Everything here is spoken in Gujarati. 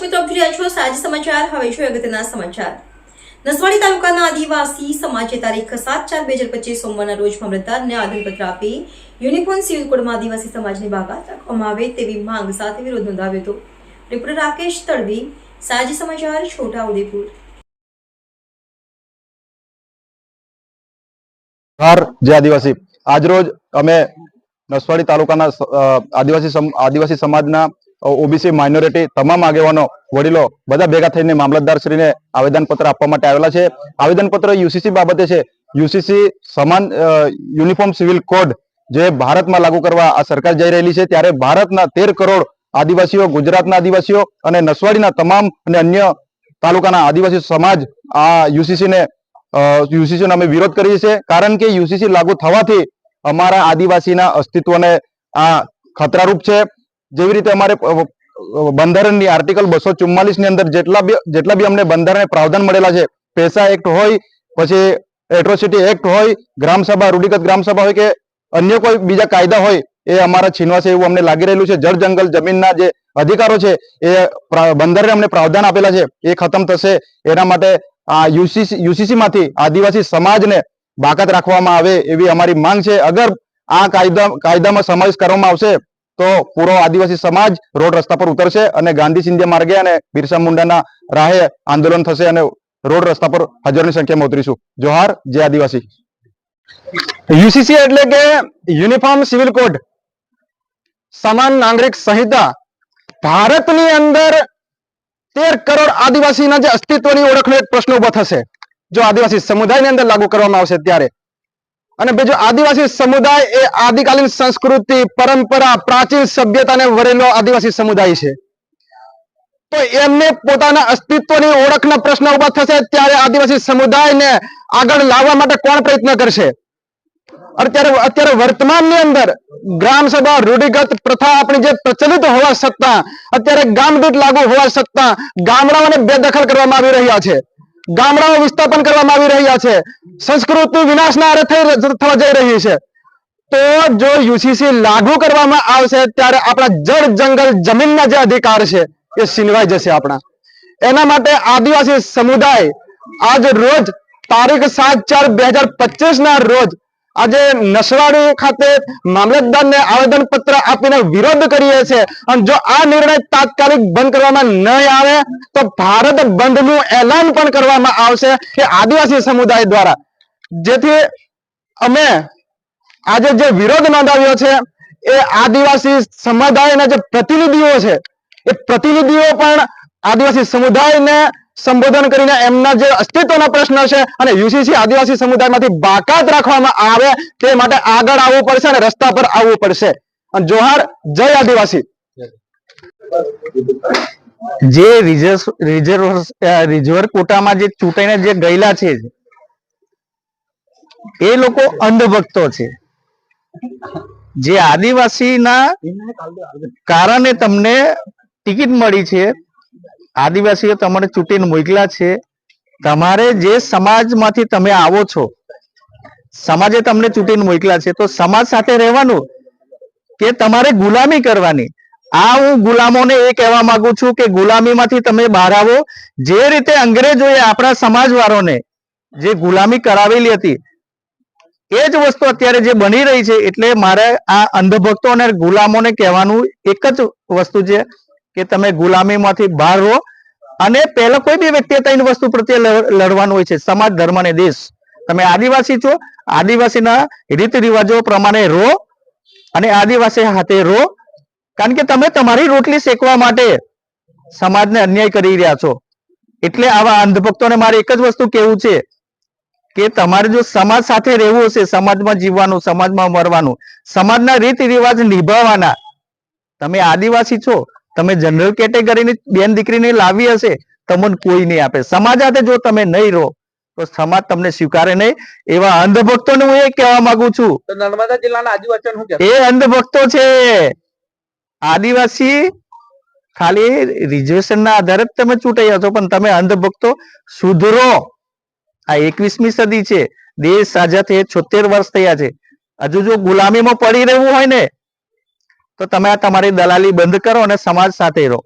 મિત્રો, આપ રહ્યા છો સાંજ સમાચાર. હવે જોઈએ અગત્યના સમાચાર. નસવાડી તાલુકાના આદિવાસી સમાજે તારીખ સાત ચાર બે હજાર પચીસ સોમવારના રોજ મામલતદારને આવેદનપત્ર આપી યુનિફોર્મ સિવિલ કોડમાં આદિવાસી સમાજની બાકાત રાખવામાં આવે તેવી માંગ સાથે વિરોધ નોંધાવ્યો હતો. રિપોર્ટર રાકેશ તડવી, સાંજ સમાચાર, છોટા ઉદેપુર. જે આદિવાસી. આજરોજ અમે નસવાડી તાલુકાના આદિવાસી આદિવાસી સમાજના ઓબીસી માઇનોરિટી તમામ આગેવાનો, વડીલો બધા ભેગા થઈને મામલતદાર શ્રીને આવેદન આપવા માટે આવેલા છે. આવેદનપત્ર યુસીસી બાબતે છે. યુસીસી સમાન યુનિફોર્મ સિવિલ કોડ જે ભારતમાં લાગુ કરવા આ સરકાર જઈ રહેલી છે, ત્યારે ભારતના તેર કરોડ આદિવાસીઓ, ગુજરાતના આદિવાસીઓ અને નસવાડીના તમામ અને અન્ય તાલુકાના આદિવાસી સમાજ આ યુસીસીને યુસીસી અમે વિરોધ કરીએ છીએ કારણ કે યુસીસી લાગુ થવાથી અમારા આદિવાસીના અસ્તિત્વને આ ખતરારૂપ છે. જેવી રીતે અમારે બંધારણની આર્ટિકલ બસો ની અંદર જેટલા બી જેટલા બી અમને બંધારણે પ્રાવધાન મળેલા છે, પેસા એક્ટ હોય, પછી એટ્રોસિટી એક્ટ હોય ગ્રામસભા રૂઢિગત ગ્રામસભા હોય કે અન્ય કોઈ બીજા કાયદા હોય, એ અમારા છીનવાશે એવું અમને લાગી રહેલું છે. જળ, જંગલ, જમીનના જે અધિકારો છે, એ બંધારણે અમને પ્રાવધાન આપેલા છે, એ ખતમ થશે. એના માટે આ યુસીસી યુસીસી માંથી આદિવાસી સમાજને બાકાત રાખવામાં આવે એવી અમારી માંગ છે. અગર આ કાયદા, કાયદામાં સમાવેશ કરવામાં આવશે તો પૂરો આદિવાસી સમાજ રોડ રસ્તા પર ઉતરશે અને ગાંધી સિંધિયા માર્ગે અને બિરસા મુંડાના રાહે આંદોલન થશે અને રોડ રસ્તા પર હજારોની સંખ્યામાં ઉતરીશું. જોહાર, જય આદિવાસી. યુસીસી એટલે કે યુનિફોર્મ સિવિલ કોડ સમાન નાગરિક સંહિતા. ભારતની અંદર તેર કરોડ આદિવાસીના જે અસ્તિત્વની ઓળખનો એક પ્રશ્ન ઊભો થશે. જો આદિવાસી સમુદાયની અંદર લાગુ કરવામાં આવશે ત્યારે અને બીજો આદિવાસી સમુદાય એ આદિકાલીન સંસ્કૃતિ, પરંપરા, પ્રાચીન સભ્યતાને વરેલો આદિવાસી સમુદાય છે. તો એમને પોતાના અસ્તિત્વની ઓળખના પ્રશ્ન ઊભા થશે ત્યારે આદિવાસી સમુદાયને આગળ લાવવા માટે કોણ પ્રયત્ન કરશે? અત્યારે અત્યારે વર્તમાનની અંદર ગ્રામ સભા, રૂઢિગત પ્રથા આપણી જે પ્રચલિત હોવા છતાં, અત્યારે ગામદૂત લાગુ હોવા છતાં ગામડાઓને બેદખલ કરવામાં આવી રહ્યા છે. ગામડાઓ વિસ્થાપન કરવામાં આવી રહ્યા છે. સંસ્કૃતિ વિનાશના આરે થવા જઈ રહી છે. તો જો યુસીસી લાગુ કરવામાં આવશે ત્યારે આપણા જળ જંગલ જમીનના જે અધિકાર છે એ છીનવાઈ જશે આપણા. એના માટે આદિવાસી સમુદાય આજ રોજ તારીખ સાત ચાર બે હજાર પચીસ ના રોજ આજે નસવાડી ખાતે મામલતદારને આવેદન પત્ર આપીને વિરોધ કરીએ છે અને જો આ નિર્ણય તાત્કાલિક બંધ કરવામાં નહીં આવે, તો ભારત બંધનું એલાન પણ કરવામાં આવશે કે આદિવાસી સમુદાય દ્વારા. જેથી અમે આજે જે વિરોધ નોંધાવ્યો છે, એ આદિવાસી સમુદાયના જે પ્રતિનિધિઓ છે, એ પ્રતિનિધિઓ પણ આદિવાસી સમુદાયને સંબોધન કરીને એમના જે અસ્તિત્વના પ્રશ્ન છે અને યુસીસી આદિવાસી સમુદાયમાંથી બાકાત રાખવામાં આવે તે માટે આગળ આવવું પડશે અને રસ્તા પર આવવું પડશે. અને જોહાર, જય આદિવાસી. જે રિઝર્વ રિઝર્વ રિઝર્વ કોટામાં જે ચૂંટાઈને જે ગયેલા છે, એ લોકો અંધભક્તો છે. જે આદિવાસીના કારણે તમને ટિકિટ મળી છે આદિવાસીઓ તમારે ચૂંટીને મોકલા છે. તમારે જે સમાજમાંથી તમે આવો છો, સમાજે તમને ચૂંટીને મોકલા છે, તો સમાજ સાથે રહેવાનું કે તમારે ગુલામી કરવાની? આ હું ગુલામોને એ કહેવા માંગુ છું કે ગુલામીમાંથી તમે બહાર આવો. જે રીતે અંગ્રેજોએ આપણા સમાજવાળોને જે ગુલામી કરાવેલી હતી, એ જ વસ્તુ અત્યારે જે બની રહી છે, એટલે મારે આ અંધભક્તો અને ગુલામોને કહેવાનું એક જ વસ્તુ છે. કે તમે ગુલામીમાંથી બહાર રહો. અને પહેલા કોઈ બી વ્યક્તિએ ત્રણ વસ્તુ પ્રત્યે લડ- લડવાનું હોય છે. સમાજ, ધર્મ અને દેશ. તમે આદિવાસી છો. આદિવાસીના રીત રિવાજો પ્રમાણે રહો. અને આદિવાસી હાથે રહો. કારણ કે તમે તમારી રોટલી શેકવા માટે સમાજને અન્યાય કરી રહ્યા છો. એટલે આવા અંધભક્તોને મારે એક જ વસ્તુ કેવું છે કે તમારે જો સમાજ સાથે રહેવું હશે, સમાજમાં જીવવાનું, સમાજમાં મરવાનું, સમાજના રીત રિવાજ નિભાવવાના, તમે આદિવાસી છો તમે જનરલ કેટેગરીની બેન દીકરીને લાવી હશે તમને કોઈ નહીં આપે. સમાજ સાથે જો તમે નહીં રહો તો સમાજ તમને સ્વીકારે નહીં. એવા અંધભક્તોને હું એ કહેવા માંગુ છું. નર્મદા જિલ્લાના આદિવાસી એ અંધભક્તો છે. આદિવાસી ખાલી રિઝર્વેશનના આધારે જ તમે ચૂંટાઈ છો પણ તમે અંધભક્તો સુધરો. આ એકવીસમી સદી છે. દેશ આઝાદ થયે છોતેર વર્ષ થયા છે. હજુ જો ગુલામીમાં પડી રહેવું હોય ને તો તમે આ તમારી દલાલી બંધ કરો અને સમાજ સાથે રહો.